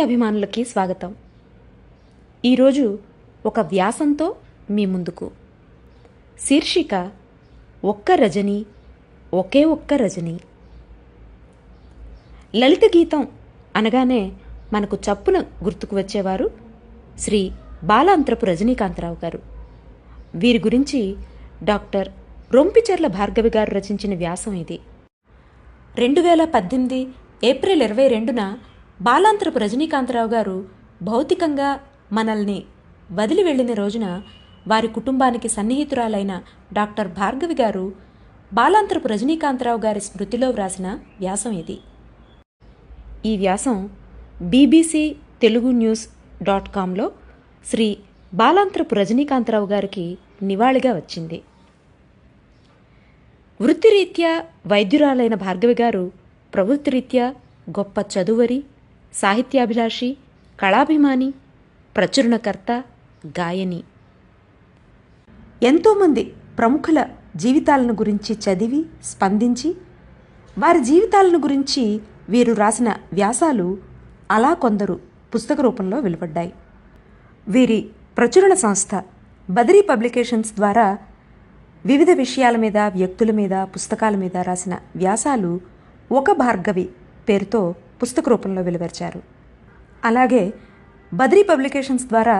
అభిమానులకి స్వాగతం. ఈరోజు ఒక వ్యాసంతో మీ ముందుకు. శీర్షిక ఒక్క రజని ఒకే ఒక్క రజని. లలిత గీతం అనగానే మనకు చప్పున గుర్తుకు వచ్చేవారు శ్రీ బాలాంతరపు రజనీకాంతరావు గారు. వీరి గురించి డాక్టర్ రొంపిచెర్ల భార్గవి గారు రచించిన వ్యాసం ఇది. రెండు వేల పద్దెనిమిది ఏప్రిల్ ఇరవై రెండున బాలాంతరపు రజనీకాంతరావు గారు భౌతికంగా మనల్ని వదిలి వెళ్ళిన రోజున వారి కుటుంబానికి సన్నిహితురాలైన డాక్టర్ భార్గవి గారు బాలాంతరపు రజనీకాంతరావు గారి స్మృతిలో వ్రాసిన వ్యాసం ఇది. ఈ వ్యాసం బీబీసీ తెలుగు న్యూస్ డాట్ కామ్లో శ్రీ బాలాంతరపు రజనీకాంతరావు గారికి నివాళిగా వచ్చింది. వృత్తిరీత్యా వైద్యురాలైన భార్గవి గారు ప్రవృత్తిరీత్యా గొప్ప చదువరి సాహిత్యాభిలాషి కళాభిమాని ప్రచురణకర్త గాయని. ఎంతోమంది ప్రముఖుల జీవితాలను గురించి చదివి స్పందించి వారి జీవితాలను గురించి వీరు రాసిన వ్యాసాలు అలా కొందరు పుస్తక రూపంలో వెలువడ్డాయి. వీరి ప్రచురణ సంస్థ బదరీ పబ్లికేషన్స్ ద్వారా వివిధ విషయాల మీద వ్యక్తుల మీద పుస్తకాల మీద రాసిన వ్యాసాలు ఒక భార్గవి పేరుతో పుస్తక రూపంలో వెలువరిచారు. అలాగే బద్రీ పబ్లికేషన్స్ ద్వారా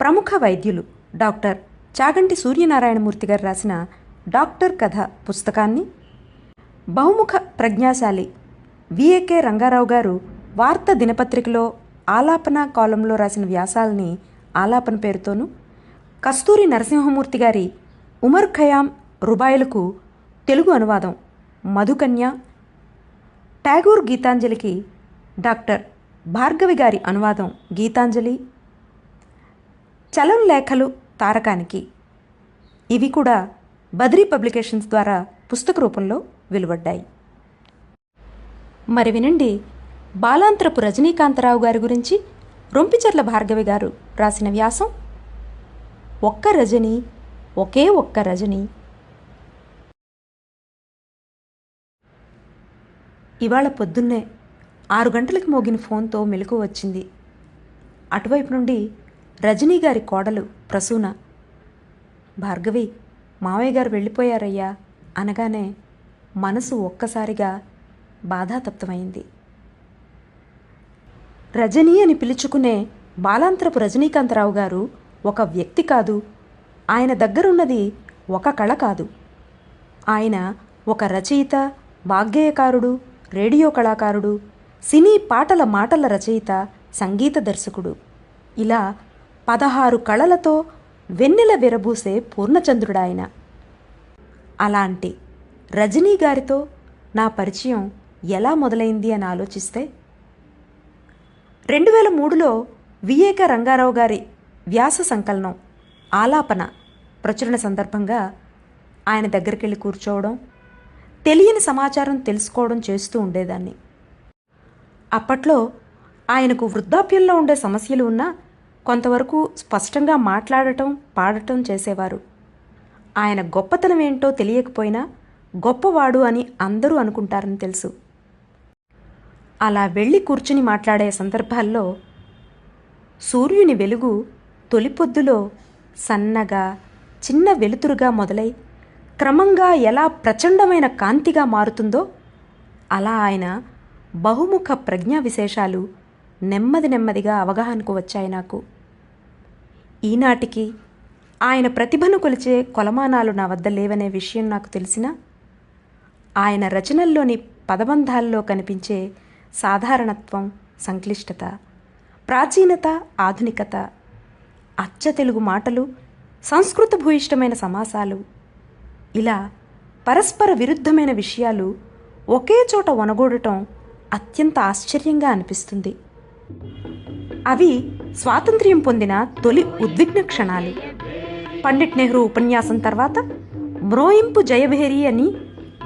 ప్రముఖ వైద్యులు డాక్టర్ చాగంటి సూర్యనారాయణమూర్తి గారు రాసిన డాక్టర్ కథ పుస్తకాన్ని బహుముఖ ప్రజ్ఞాశాలి విఏకే రంగారావు గారు వార్త దినపత్రికలో ఆలాపన కాలంలో రాసిన వ్యాసాలని ఆలాపన పేరుతోనూ కస్తూరి నరసింహమూర్తి గారి ఉమర్ ఖయాం రుబాయిలకు తెలుగు అనువాదం మధుకన్య ట్యాగూర్ గీతాంజలికి డాక్టర్ భార్గవి గారి అనువాదం గీతాంజలి. చలం లేఖలు తారకానికి. ఇవి కూడా బద్రీ పబ్లికేషన్స్ ద్వారా పుస్తక రూపంలో వెలువడ్డాయి. మరి వినండి బాలాంతరపు రజనీకాంతరావు గారి గురించి రొంపిచెర్ల భార్గవి గారు రాసిన వ్యాసం. ఒక్క రజని ఒకే ఒక్క రజని ఇవాళ పొద్దున్నే ఆరు గంటలకు మోగిన ఫోన్తో మెలకు వచ్చింది. అటువైపు నుండి రజనీ గారి కోడలు ప్రసూన భార్గవి మావయ్య గారు వెళ్ళిపోయారయ్యా అనగానే మనసు ఒక్కసారిగా బాధాతప్తమైంది. రజనీ అని పిలుచుకునే బాలాంతరపు రజనీకాంతరావు గారు ఒక వ్యక్తి కాదు. ఆయన దగ్గరున్నది ఒక కళ కాదు. ఆయన ఒక రచయిత వాగ్గేయకారుడు రేడియో కళాకారుడు సినీ పాటల మాటల రచయిత సంగీత దర్శకుడు. ఇలా పదహారు కళలతో వెన్నెల విరబూసే పూర్ణచంద్రుడాయన. అలాంటి రజనీ గారితో నా పరిచయం ఎలా మొదలైంది అని ఆలోచిస్తే రెండు వేల మూడులో విఏక రంగారావు గారి వ్యాస సంకలనం ఆలాపన ప్రచురణ సందర్భంగా ఆయన దగ్గరికి వెళ్ళి కూర్చోవడం తెలియని సమాచారం తెలుసుకోవడం చేస్తూ ఉండేదాన్ని. అప్పట్లో ఆయనకు వృద్ధాప్యంలో ఉండే సమస్యలు ఉన్నా కొంతవరకు స్పష్టంగా మాట్లాడటం పాడటం చేసేవారు. ఆయన గొప్పతనం ఏంటో తెలియకపోయినా గొప్పవాడు అని అందరూ అనుకుంటారని తెలుసు. అలా వెళ్ళి కూర్చుని మాట్లాడే సందర్భాల్లో సూర్యుని వెలుగు తొలిపొద్దులో సన్నగా చిన్న వెలుతురుగా మొదలై క్రమంగా ఎలా ప్రచండమైన కాంతిగా మారుతుందో అలా ఆయన బహుముఖ ప్రజ్ఞా విశేషాలు నెమ్మది నెమ్మదిగా అవగాహనకు వచ్చాయి నాకు. ఈనాటికి ఆయన ప్రతిభను కొలిచే కొలమానాలు నా వద్ద లేవనే విషయం నాకు తెలిసిన ఆయన రచనల్లోని పదబంధాల్లో కనిపించే సాధారణత్వం సంక్లిష్టత ప్రాచీనత ఆధునికత అచ్చ తెలుగు మాటలు సంస్కృత భూయిష్టమైన సమాసాలు ఇలా పరస్పర విరుద్ధమైన విషయాలు ఒకే చోట వనగూడటం అత్యంత ఆశ్చర్యంగా అనిపిస్తుంది. అవి స్వాతంత్ర్యం పొందిన తొలి ఉద్విగ్న క్షణాలు. పండిట్ నెహ్రూ ఉపన్యాసం తర్వాత మ్రోయింపు జయభేరి అని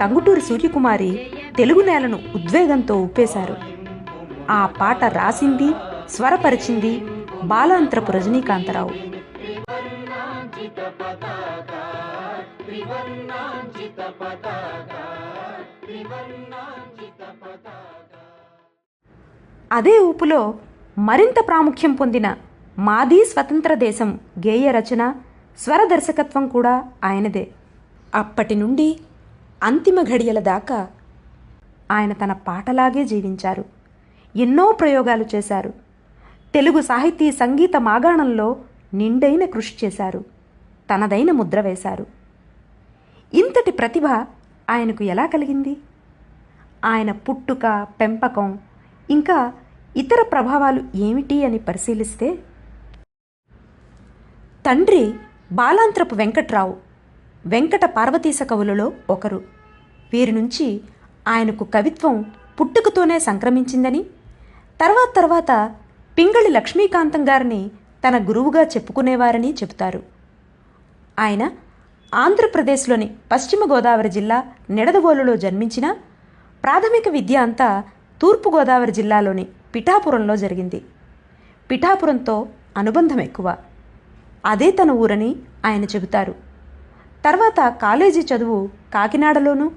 టంగుటూరి సూర్యకుమారి తెలుగు నేలను ఉద్వేగంతో ఊపేశారు. ఆ పాట రాసింది స్వరపరిచింది బాలాంత్రపు రజనీకాంతరావు. అదే ఊపులో మరింత ప్రాముఖ్యం పొందిన మాదీ స్వతంత్ర దేశం గేయ రచన స్వర దర్శకత్వం కూడా ఆయనదే. అప్పటి నుండి అంతిమ ఘడియల దాకా ఆయన తన పాటలాగే జీవించారు. ఎన్నో ప్రయోగాలు చేశారు. తెలుగు సాహితీ సంగీత మాగాణంలో నిండైన కృషి చేశారు. తనదైన ముద్ర వేశారు. ఇంతటి ప్రతిభ ఆయనకు ఎలా కలిగింది? ఆయన పుట్టుక పెంపకం ఇంకా ఇతర ప్రభావాలు ఏమిటి అని పరిశీలిస్తే? తండ్రి బాలాంత్రపు వెంకట్రావు వెంకట పార్వతీశ కవులలో ఒకరు. వీరి నుంచి ఆయనకు కవిత్వం పుట్టుకతోనే సంక్రమించిందని తర్వాత తర్వాత పింగళి లక్ష్మీకాంతం గారిని తన గురువుగా చెప్పుకునేవారని చెబుతారు. ఆయన ఆంధ్రప్రదేశ్లోని పశ్చిమ గోదావరి జిల్లా నిడదవోలులో జన్మించిన ప్రాథమిక విద్య అంతా తూర్పుగోదావరి జిల్లాలోని పిఠాపురంలో జరిగింది. పిఠాపురంతో అనుబంధం ఎక్కువ. అదే తన ఊరని ఆయన చెబుతారు. తర్వాత కాలేజీ చదువు కాకినాడలోనూ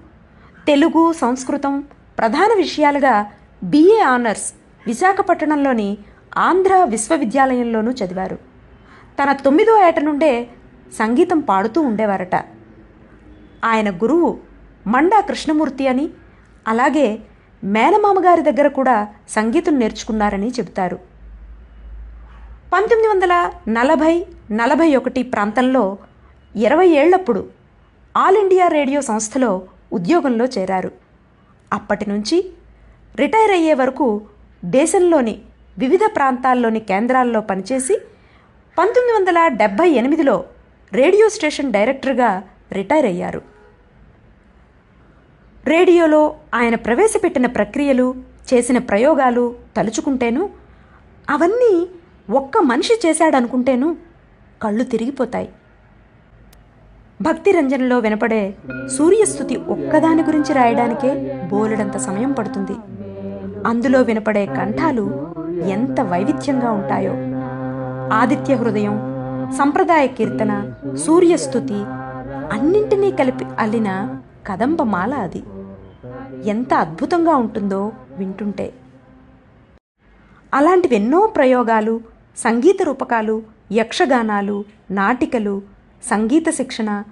తెలుగు సంస్కృతం ప్రధాన విషయాలుగా బిఏ ఆనర్స్ విశాఖపట్టణంలోని ఆంధ్ర విశ్వవిద్యాలయంలోనూ చదివారు. తన తొమ్మిదో ఏట నుండే సంగీతం పాడుతూ ఉండేవారట. ఆయన గురువు మండా కృష్ణమూర్తి అని అలాగే మేనమామ గారి దగ్గర కూడా సంగీతం నేర్చుకున్నారని చెబుతారు. పంతొమ్మిది వందల నలభై నలభై ఒకటి ప్రాంతంలో ఇరవై ఏళ్ళప్పుడు ఆల్ ఇండియా రేడియో సంస్థలో ఉద్యోగంలో చేరారు. అప్పటి నుంచి రిటైర్ అయ్యే వరకు దేశంలోని వివిధ ప్రాంతాల్లోని కేంద్రాల్లో పనిచేసి పంతొమ్మిది వందల డెబ్భై ఎనిమిదిలో రేడియో స్టేషన్ డైరెక్టర్గా రిటైర్ అయ్యారు. రేడియోలో ఆయన ప్రవేశపెట్టిన ప్రక్రియలు చేసిన ప్రయోగాలు తలుచుకుంటేను అవన్నీ ఒక్క మనిషి చేశాడనుకుంటేను కళ్ళు తిరిగిపోతాయి. భక్తి రంజనలో వినపడే సూర్యస్థుతి ఒక్కదాని గురించి రాయడానికే బోలెడంత సమయం పడుతుంది. అందులో వినపడే కంఠాలు ఎంత వైవిధ్యంగా ఉంటాయో. ఆదిత్య హృదయం సంప్రదాయ కీర్తన సూర్యస్థుతి అన్నింటినీ కలిపి అల్లిన కదంబమాల అది. ఎంత అద్భుతంగా ఉంటుందో వింటుంటే. అలాంటివెన్నో ప్రయోగాలు సంగీత రూపకాలు యక్షగానాలు నాటికలు సంగీత శిక్షణ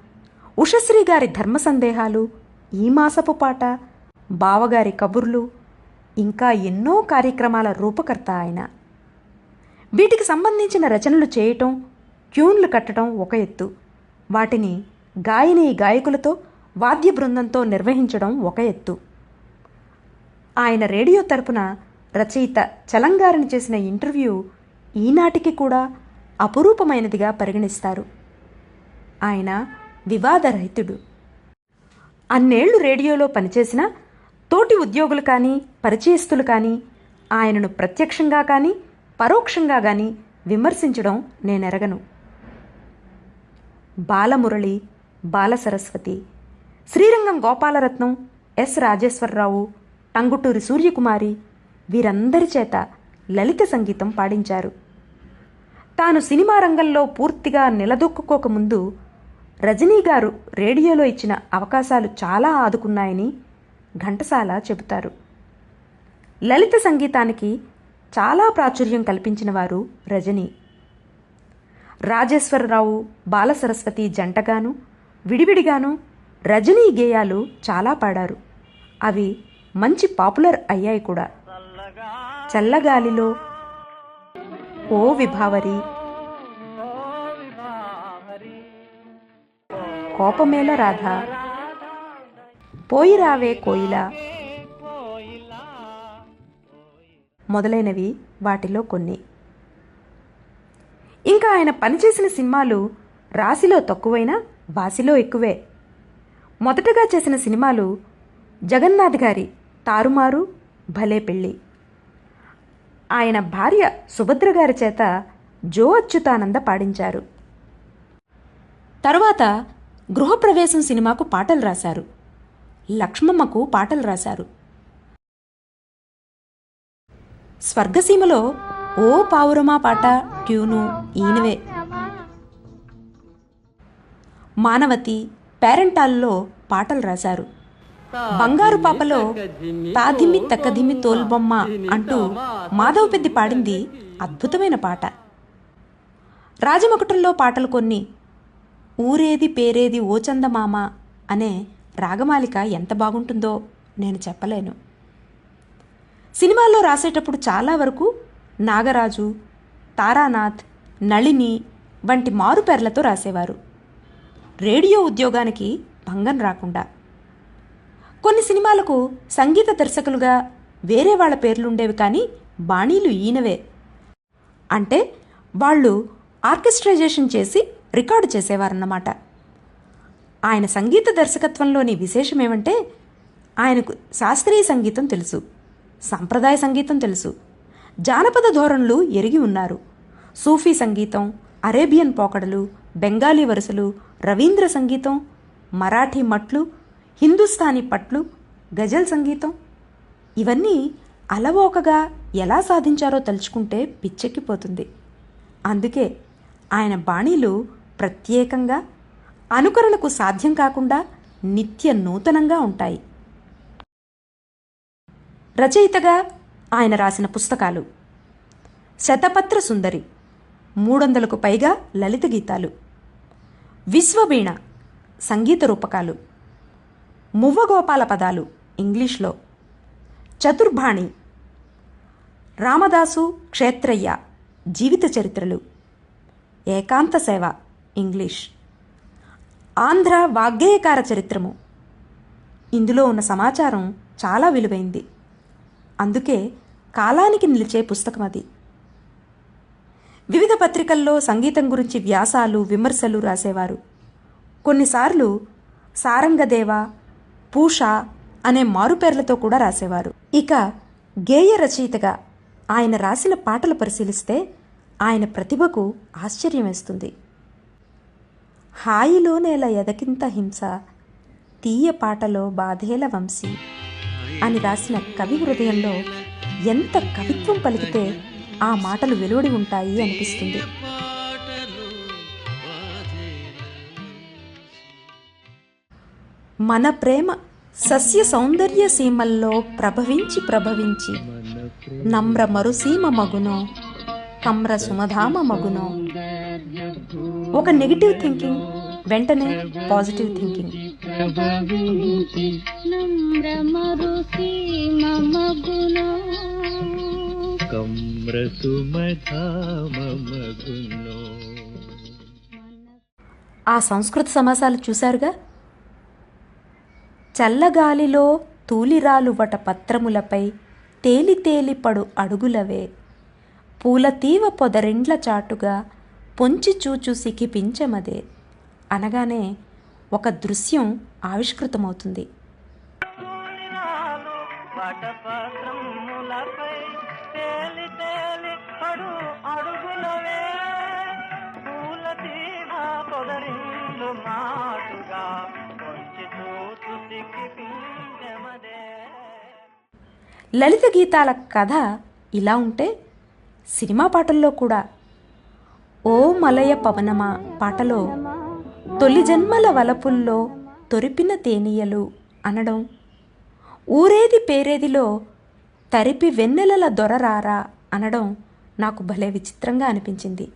ఉషశ్రీ గారి ధర్మ సందేహాలు ఈ మాసపు పాట బావగారి కబుర్లు ఇంకా ఎన్నో కార్యక్రమాల రూపకర్త ఆయన. వీటికి సంబంధించిన రచనలు చేయటం ట్యూన్లు కట్టడం ఒక ఎత్తు. వాటిని గాయని గాయకులతో వాద్య బృందంతో నిర్వహించడం ఒక ఎత్తు. ఆయన రేడియో తరపున రచయిత చలంగారిని చేసిన ఇంటర్వ్యూ ఈనాటికి కూడా అపురూపమైనదిగా పరిగణిస్తారు. ఆయన వివాదరహితుడు. అన్నేళ్ళు రేడియోలో పనిచేసిన తోటి ఉద్యోగులు కానీ పరిచయస్తులు కానీ ఆయనను ప్రత్యక్షంగా కానీ పరోక్షంగా కానీ విమర్శించడం నేనెరగను. బాలమురళి బాలసరస్వతి. శ్రీరంగం గోపాలరత్నం ఎస్ రాజేశ్వరరావు టంగుటూరి సూర్యకుమారి వీరందరి చేత లలిత సంగీతం పాడించారు. తాను సినిమా రంగంలో పూర్తిగా నిలదొక్కుకోకముందు రజనీ గారు రేడియోలో ఇచ్చిన అవకాశాలు చాలా ఆదుకున్నాయని ఘంటసాల చెబుతారు. లలిత సంగీతానికి చాలా ప్రాచుర్యం కల్పించిన వారు రజనీ. రాజేశ్వరరావు బాలసరస్వతి జంటగాను విడివిడిగాను రజనీ గేయాలు చాలా పాడారు. అవి మంచి పాపులర్ అయ్యాయి కూడా. చల్లగాలిలో ఓ విభావరి. కోపమేల రాధ. పోయి రావే కోయిల. మొదలైనవి వాటిలో కొన్ని. ఇంకా ఆయన పనిచేసిన సినిమాలు రాశిలో తక్కువైనా వాసిలో ఎక్కువే. మొదటగా చేసిన సినిమాలు జగన్నాథ్ గారి తారుమారు భలే పెళ్ళి. ఆయన భార్య సుభద్ర గారి చేత జో అచ్యుతానంద పాడించారు. తరువాత గృహప్రవేశం సినిమాకు పాటలు రాశారు. లక్ష్మమ్మకు పాటలు రాశారు. స్వర్గసీమలో ఓ పావురమా పాట ట్యూను ఈయనవే. మానవతి పేరెంటాల్లో పాటలు రాశారు. బంగారు పాపలో తాధిమి తక్కధిమి తోల్బొమ్మ అంటూ మాధవ పెద్ది పాడింది అద్భుతమైన పాట. రాజమకుటంలో పాటలు కొన్ని ఊరేది పేరేది ఓ చందమామ అనే రాగమాలిక ఎంత బాగుంటుందో నేను చెప్పలేను. సినిమాల్లో రాసేటప్పుడు చాలా వరకు నాగరాజు తారానాథ్ నళిని వంటి మారుపేర్లతో రాసేవారు. రేడియో ఉద్యోగానికి భంగం రాకుండా. కొన్ని సినిమాలకు సంగీత దర్శకులుగా వేరే వాళ్ళ పేర్లుండేవి కానీ బాణీలు ఈయనవే. అంటే వాళ్ళు ఆర్కెస్ట్రైజేషన్ చేసి రికార్డు చేసేవారన్నమాట. ఆయన సంగీత దర్శకత్వంలోని విశేషం ఏమంటే ఆయనకు శాస్త్రీయ సంగీతం తెలుసు సంప్రదాయ సంగీతం తెలుసు. జానపద ధోరణులు ఎరిగి ఉన్నారు. సూఫీ సంగీతం అరేబియన్ పోకడలు బెంగాలీ వరుసలు రవీంద్ర సంగీతం మరాఠీ మట్లు హిందుస్థానీ పట్లు గజల్ సంగీతం. ఇవన్నీ అలవోకగా ఎలా సాధించారో తలుచుకుంటే పిచ్చెక్కిపోతుంది. అందుకే ఆయన బాణీలు ప్రత్యేకంగా అనుకరణకు సాధ్యం కాకుండా నిత్య నూతనంగా ఉంటాయి. రచయితగా ఆయన రాసిన పుస్తకాలు. శతపత్ర సుందరి మూడొందలకు పైగా లలిత గీతాలు. విశ్వవీణ సంగీత రూపకాలు. మువ్వగోపాల పదాలు ఇంగ్లీష్లో. చతుర్భాణి రామదాసు క్షేత్రయ్య జీవిత చరిత్రలు. ఏకాంత సేవ ఇంగ్లీష్. ఆంధ్ర వాగ్గేయకార చరిత్రము. ఇందులో ఉన్న సమాచారం చాలా విలువైంది. అందుకే కాలానికి నిలిచే పుస్తకం అది. వివిధ పత్రికల్లో సంగీతం గురించి వ్యాసాలు విమర్శలు రాసేవారు. కొన్నిసార్లు సారంగదేవ పూష అనే మారుపేర్లతో కూడా రాసేవారు. ఇక గేయ రచయితగా ఆయన రాసిన పాటలు పరిశీలిస్తే ఆయన ప్రతిభకు ఆశ్చర్యం వేస్తుంది. హాయిలో నేల ఎదకింత హింస తీయ పాటలో బాధేల వంశీ. అని రాసిన కవి హృదయంలో ఎంత కవిత్వం పలికితే ఆ మాటలు వెలువడి ఉంటాయి అనిపిస్తుంది. మన ప్రేమ సస్య సౌందర్య సీమల్లో ప్రభవించి ప్రభవించి నమ్ర మరుసీమ మగునో కమ్ర సుమధామ మగునో. ఒక నెగిటివ్ థింకింగ్ వెంటనే పాజిటివ్ థింకింగ్ ఆ సంస్కృత సమాసాలు చూశారుగా? చల్లగాలిలో తూలిరాలువట పత్రములపై తేలి తేలి పడు అడుగులవే. పూలతీవ పొదరిండ్ల చాటుగా పొంచి చూచు సికిపించమదే అనగానే ఒక దృశ్యం ఆవిష్కృతమవుతుంది. లలిత గీతాల కథ ఇలా ఉంటే సినిమా పాటల్లో కూడా ఓ మలయ పవనమా పాటలో తొలి జన్మల వలపుల్లో తొరిపిన తేనీయలు అనడం. ఊరేది పేరేదిలో తరిపి వెన్నెలల దొరరారా అనడం నాకు భలే విచిత్రంగా అనిపించింది.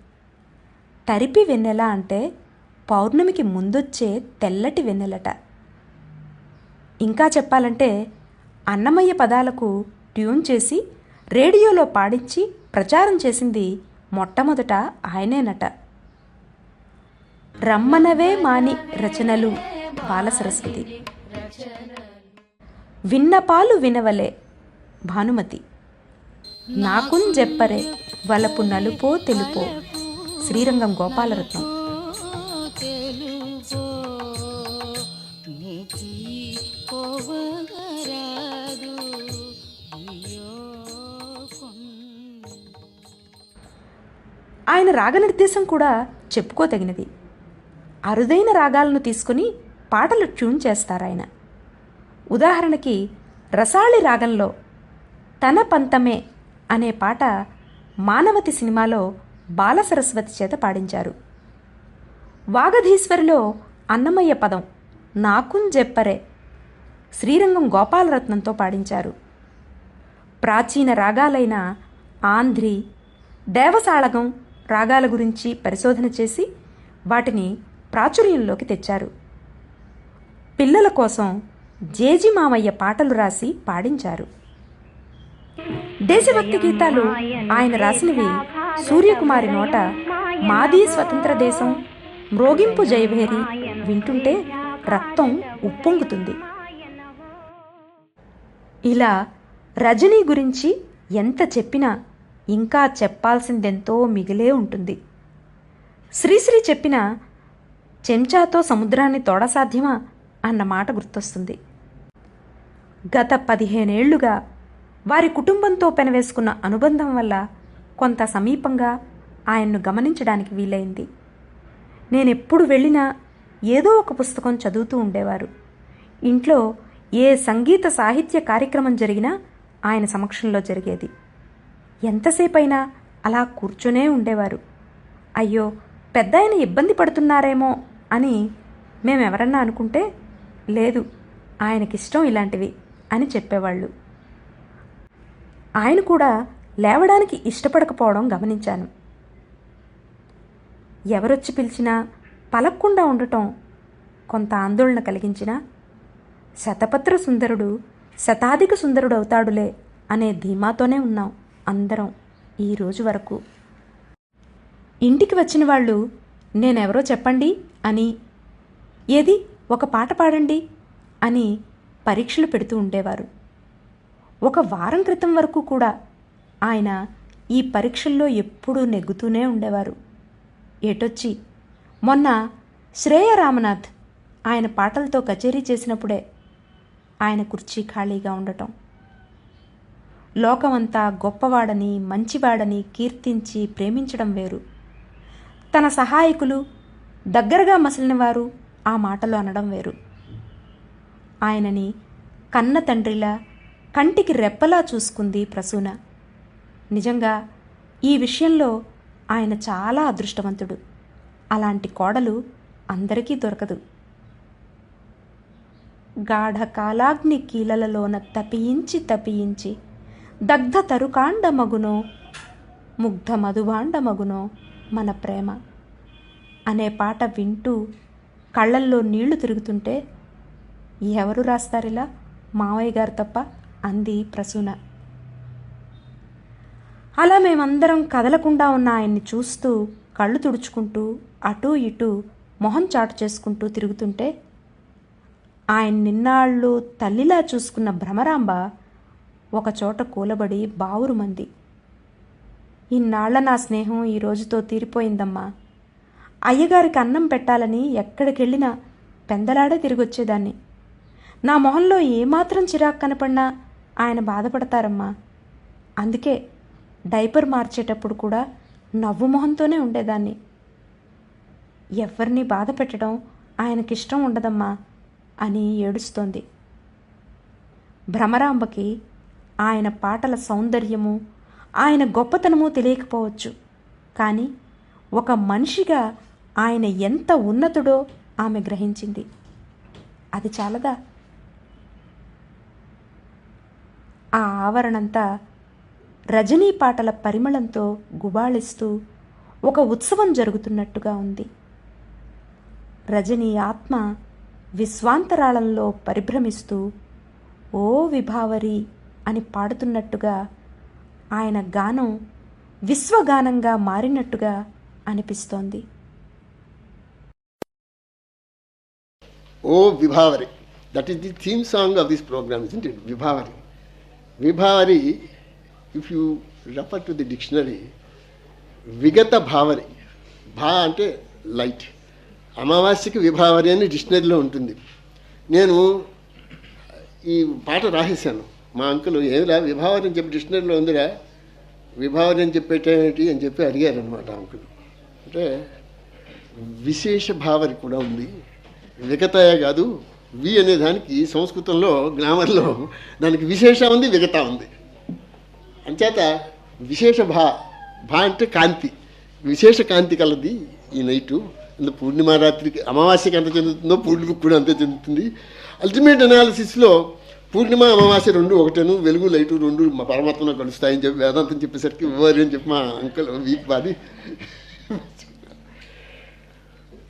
తరిపి వెన్నెల అంటే పౌర్ణమికి ముందొచ్చే తెల్లటి వెన్నెలట. ఇంకా చెప్పాలంటే అన్నమయ్య పదాలకు ట్యూన్ చేసి రేడియోలో పాడించి ప్రచారం చేసింది మొట్టమొదట ఆయనేనట. రమ్మనవే మాని రచనలు బాలసరస్వతి విన్నపాలు వినవలే భానుమతి. నాకున్ చెప్పరే వలపు నలుపో తెలుపో శ్రీరంగం గోపాలరత్నం. తెలుపో ముగి పోవగరాదు ఆయన రాగనిర్దేశం కూడా చెప్పుకోదగినది అరుదైన రాగాలను తీసుకుని పాటలు ట్యూన్ చేస్తారాయన. ఉదాహరణకి రసాళి రాగంలో తన పంతమే అనే పాట మానవతి సినిమాలో బాలసరస్వతి చేత పాడించారు. వాగధీశ్వరిలో అన్నమయ్య పదం నాకున్ జెప్పరే శ్రీరంగం గోపాలరత్నంతో పాడించారు. ప్రాచీన రాగాలైన ఆంధ్రి దేవసాళగం రాగాల గురించి పరిశోధన చేసి వాటిని ప్రాచుర్యంలోకి తెచ్చారు. పిల్లల కోసం జేజి మామయ్య పాటలు రాసి పాడించారు. దేశభక్తి గీతాలు ఆయన రాసినవి సూర్యకుమారి నోట మాదీ స్వతంత్ర దేశం మ్రోగింపు జయభేరి వింటుంటే రక్తం ఉప్పొంగుతుంది. ఇలా రజనీ గురించి ఎంత చెప్పినా ఇంకా చెప్పాల్సిందెంతో మిగిలే ఉంటుంది. శ్రీశ్రీ చెప్పిన చెంచాతో సముద్రాన్ని తోడసాధ్యమా? అన్న మాట గుర్తొస్తుంది. గత పదిహేనేళ్ళుగా వారి కుటుంబంతో పెనవేసుకున్న అనుబంధం వల్ల కొంత సమీపంగా ఆయన్ను గమనించడానికి వీలైంది. నేనెప్పుడు వెళ్ళినా ఏదో ఒక పుస్తకం చదువుతూ ఉండేవారు. ఇంట్లో ఏ సంగీత సాహిత్య కార్యక్రమం జరిగినా ఆయన సమక్షంలో జరిగేది. ఎంతసేపైనా అలా కూర్చునే ఉండేవారు. అయ్యో పెద్ద ఆయన ఇబ్బంది పడుతున్నారేమో అని మేమెవరన్నా అనుకుంటే లేదు ఆయనకిష్టం ఇలాంటివి అని చెప్పేవాళ్ళు. ఆయన కూడా లేవడానికి ఇష్టపడకపోవడం గమనించాను. ఎవరొచ్చి పిలిచినా పలక్కుండా ఉండటం కొంత ఆందోళన కలిగించినా శతపత్ర సుందరుడు శతాధిక సుందరుడు అవుతాడులే అనే ధీమాతోనే ఉన్నాం అందరం ఈ రోజు వరకు. ఇంటికి వచ్చిన వాళ్ళు నేనెవరో చెప్పండి అని. ఏది? ఒక పాట పాడండి అని పరీక్షలు పెడుతూ ఉండేవారు. ఒక వారం క్రితం వరకు కూడా ఆయన ఈ పరీక్షల్లో ఎప్పుడూ నెగ్గుతూనే ఉండేవారు. ఏటొచ్చి మొన్న శ్రేయ రామనాథ్ ఆయన పాటలతో కచేరీ చేసినప్పుడే ఆయన కుర్చీ ఖాళీగా ఉండటం. లోకమంతా గొప్పవాడని మంచివాడని కీర్తించి ప్రేమించడం వేరు. తన సహాయకులు దగ్గరగా మసలిన వారు ఆ మాటలు అనడం వేరు. ఆయనని కన్న తండ్రిలా కంటికి రెప్పలా చూసుకుంది ప్రసూన. నిజంగా ఈ విషయంలో ఆయన చాలా అదృష్టవంతుడు. అలాంటి కోడలు అందరికీ దొరకదు. గాఢ కాలాగ్ని కీలలలోన తపించి తపించి దగ్ధ తరుకాండమగునో ముగ్ధ మధుభాండమగునో మన ప్రేమ. అనే పాట వింటూ కళ్ళల్లో నీళ్ళు తిరుగుతుంటే ఎవరు రాస్తారిలా మావయ్య గారు తప్ప అంది ప్రసూన. అలా మేమందరం కదలకుండా ఉన్న ఆయన్ని చూస్తూ కళ్ళు తుడుచుకుంటూ అటూ ఇటూ మొహం చాటు చేసుకుంటూ తిరుగుతుంటే ఆయన నిన్నాళ్ళు తల్లిలా చూసుకున్న భ్రమరాంబ ఒకచోట కూలబడి బావురుమంది. ఇన్నాళ్ళ నా స్నేహం ఈ రోజుతో తీరిపోయిందమ్మా. అయ్యగారికి అన్నం పెట్టాలని ఎక్కడికెళ్ళినా పెందలాడే తిరిగొచ్చేదాన్ని. నా మొహంలో ఏమాత్రం చిరాకు కనపడినా ఆయన బాధపడతారమ్మా. అందుకే డైపర్ మార్చేటప్పుడు కూడా నవ్వు మొహంతోనే ఉండేదాన్ని. ఎవరిని బాధ పెట్టడం ఆయనకిష్టం ఉండదమ్మా అని ఏడుస్తోంది. భ్రమరాంబకి ఆయన పాటల సౌందర్యము ఆయన గొప్పతనము తెలియకపోవచ్చు. కానీ ఒక మనిషిగా ఆయన ఎంత ఉన్నతుడో ఆమె గ్రహించింది. అది చాలదా? ఆ ఆవరణంతా రజనీ పాటల పరిమళంతో గుబాళిస్తూ ఒక ఉత్సవం జరుగుతున్నట్టుగా ఉంది. రజనీ ఆత్మ విశ్వాంతరాళంలో పరిభ్రమిస్తూ ఓ విభావరి అని పాడుతున్నట్టుగా ఆయన గానం విశ్వగానంగా మారినట్టుగా అనిపిస్తోంది. ఓ Vibhavari. That is the theme song of this program, isn't it? Vibhavari. Vibhavari, if you refer to the dictionary, విగత భావరి భా అంటే లైట్ అమావాస్యకి విభావరి అని డిక్షనరీలో ఉంటుంది. నేను ఈ పాట రాసేసాను మా అంకులు ఏదిరా విభావరి అని చెప్పి డిక్షనరీలో ఉందిరా? విభావరి అని చెప్పేటేమిటి అని చెప్పి అడిగారు అనమాట అంకులు. అంటే విశేష భావరి కూడా ఉంది. విగతయ కాదు వి అనే దానికి సంస్కృతంలో గ్రామర్లో దానికి విశేష ఉంది విగత ఉంది. అంచేత విశేష భా భా అంటే కాంతి. విశేష కాంతి కలది ఈ నైటు. పూర్ణిమ రాత్రికి అమావాస్యకి ఎంత చెందుతుందో పూర్ణిమకి కూడా అంతే చెందుతుంది. అల్టిమేట్ అనాలిసిస్లో పూర్ణిమ అమావాస్య రెండు ఒకటేను వెలుగు లైటు రెండు మా పరమాత్మలో కలుస్తాయని చెప్పి వేదాంతం చెప్పేసరికి ఓరి అని చెప్పి మా అంకల్ వీక్ బాది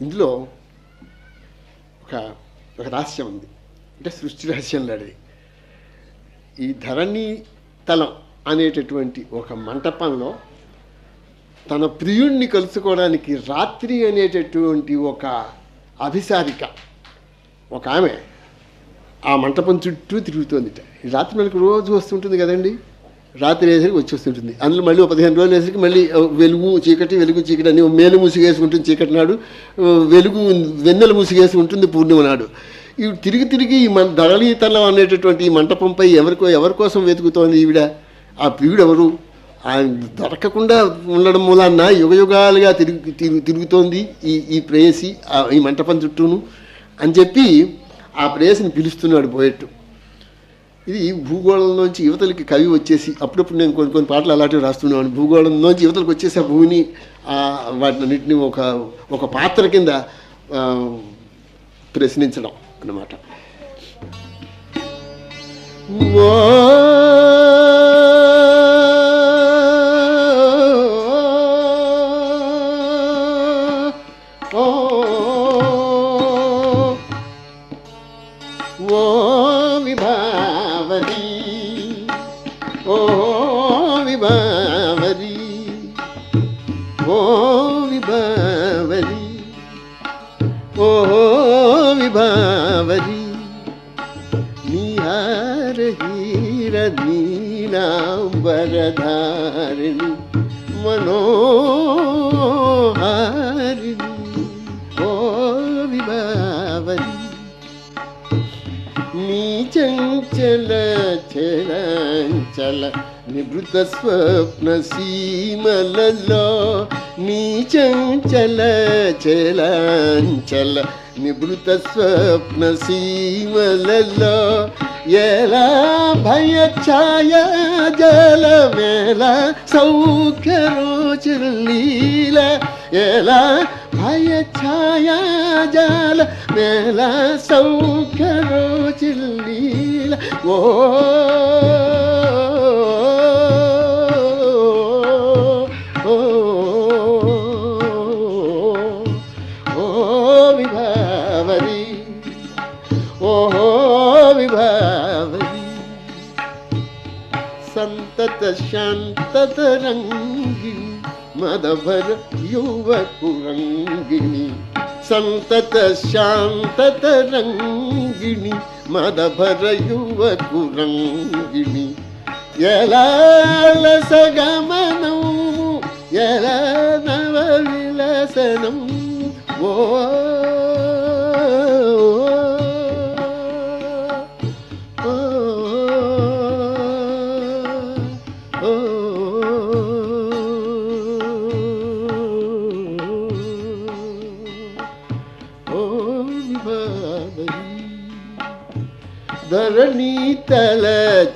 ఇందులో ఒక ఒక రహస్యం ఉంది. అంటే సృష్టి రహస్యం లాంటిది ఈ ధరణి తలం అనేటటువంటి ఒక మంటపంలో తన ప్రియుణ్ణి కలుసుకోవడానికి రాత్రి అనేటటువంటి ఒక అభిసారిక ఒక ఆమె ఆ మంటపం చుట్టూ తిరుగుతోందిట. ఈ రాత్రి మనకు రోజు వస్తుంటుంది కదండి? రాత్రి వేసరికి వచ్చి వస్తుంటుంది. అందులో మళ్ళీ ఒక పదిహేను రోజులు వేసరికి మళ్ళీ వెలుగు చీకటి వెలుగు చీకటి అని మేలు ముసిగేసుకుంటుంది చీకటి నాడు. వెలుగు వెన్నెల ముసిగేసి ఉంటుంది పూర్ణిమ నాడు. ఇవి తిరిగి తిరిగి ఈ మన ధరళీతలం అనేటటువంటి ఈ మంటపంపై ఎవరికో ఎవరి కోసం వెతుకుతోంది ఈవిడ? ఆ ప్రియుడు ఎవరు ఆయన దొరకకుండా ఉండడం మూలాన్న యుగయుగాలుగా తిరుగు తిరుగు తిరుగుతోంది ఈ ఈ ప్రేయసి ఆ- ఈ మంటపం చుట్టూను అని చెప్పి ఆ ప్రేయసిని పిలుస్తున్నాడు పోయేట్టు ఇది భూగోళంలోంచి యువతలకి కవి వచ్చేసి అప్పుడప్పుడు నేను కొన్ని కొన్ని పాటలు అలాంటివి రాస్తున్నాను భూగోళంలోంచి యువతలకు వచ్చేసి ఆ భూమిని వాటినన్నింటినీ ఒక ఒక పాత్ర కింద ప్రశ్నించడం అన్నమాట. ఓ ओ विभारी निहार हिरीना वरधारि मनो भार विभावरी। चञ्चल निवृत स्वप्नसिमल नीचञ्चल चलाञ्चल निभृतस्वप्नसीमलला येला भय छाया जल मेला सौख्य रोच लीला ओ शान्ततरङ्गिणि मदभर युवकुरङ्गिणि सन्तत शान्ततरङ्गिणि मदभर युवकुरङ्गिणि यलालसगमनौ यलनवविलसनम् ओ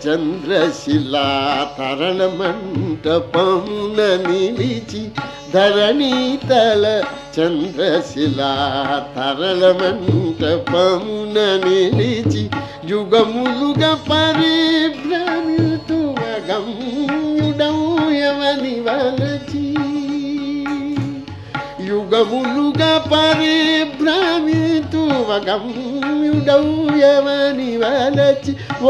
చంద్రశిలా తరణ మంటపమున నిలిచి ధరణీతల చంద్రశిలా తరణ మంటపమున నిలిచి యుగములుగ పరిభ్రమితువగమ్యుడౌయవని వలచి. యుగములుగా పరిభ్రమితువగమ్యుడౌయవని వలచి. ఓ